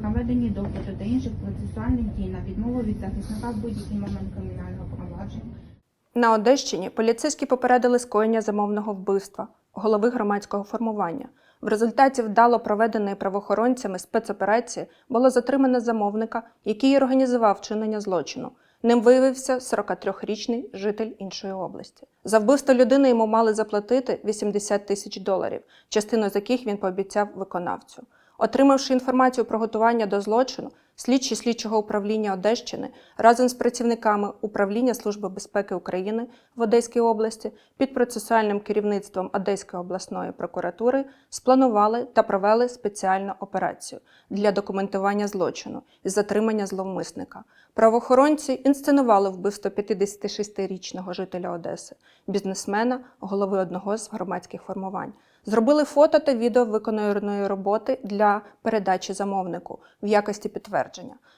проведенні допиту та інших процесуальних дій на відмову від захисника в будь-який момент кримінального провадження. На Одещині поліцейські попередили скоєння замовного вбивства голови громадського формування. В результаті вдало проведеної правоохоронцями спецоперації було затримано замовника, який організував вчинення злочину. Ним виявився 43-річний житель іншої області. За вбивство людини йому мали заплатити 80 тисяч доларів, частину з яких він пообіцяв виконавцю. Отримавши інформацію про готування до злочину, слідчі слідчого управління Одещини разом з працівниками управління Служби безпеки України в Одеській області під процесуальним керівництвом Одеської обласної прокуратури спланували та провели спеціальну операцію для документування злочину і затримання зловмисника. Правоохоронці інсценували вбивство 56-річного жителя Одеси, бізнесмена, голови одного з громадських формувань. Зробили фото та відео виконаної роботи для передачі замовнику в якості підтвердження.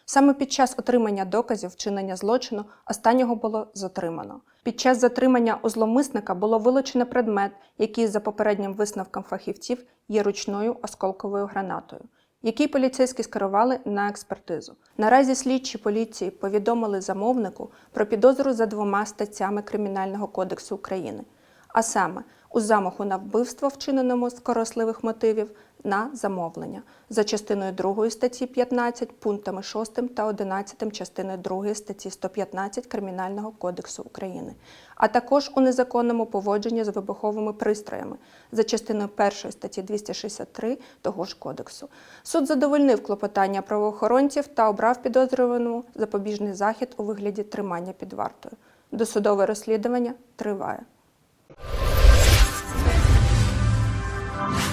Саме під час отримання доказів вчинення злочину останнього було затримано. Під час затримання у зловмисника було вилучено предмет, який за попереднім висновком фахівців є ручною осколковою гранатою який поліцейські скерували на експертизу. Наразі слідчі поліції повідомили замовнику про підозру за двома статтями Кримінального кодексу України, а саме у замаху на вбивство, вчиненому з коросливих мотивів, на замовлення за частиною 2 статті 15 пунктами 6 та 11 частини 2 статті 115 Кримінального кодексу України, а також у незаконному поводженні з вибуховими пристроями за частиною 1 статті 263 того ж кодексу. Суд задовольнив клопотання правоохоронців та обрав підозрюваному запобіжний захід у вигляді тримання під вартою. Досудове розслідування триває.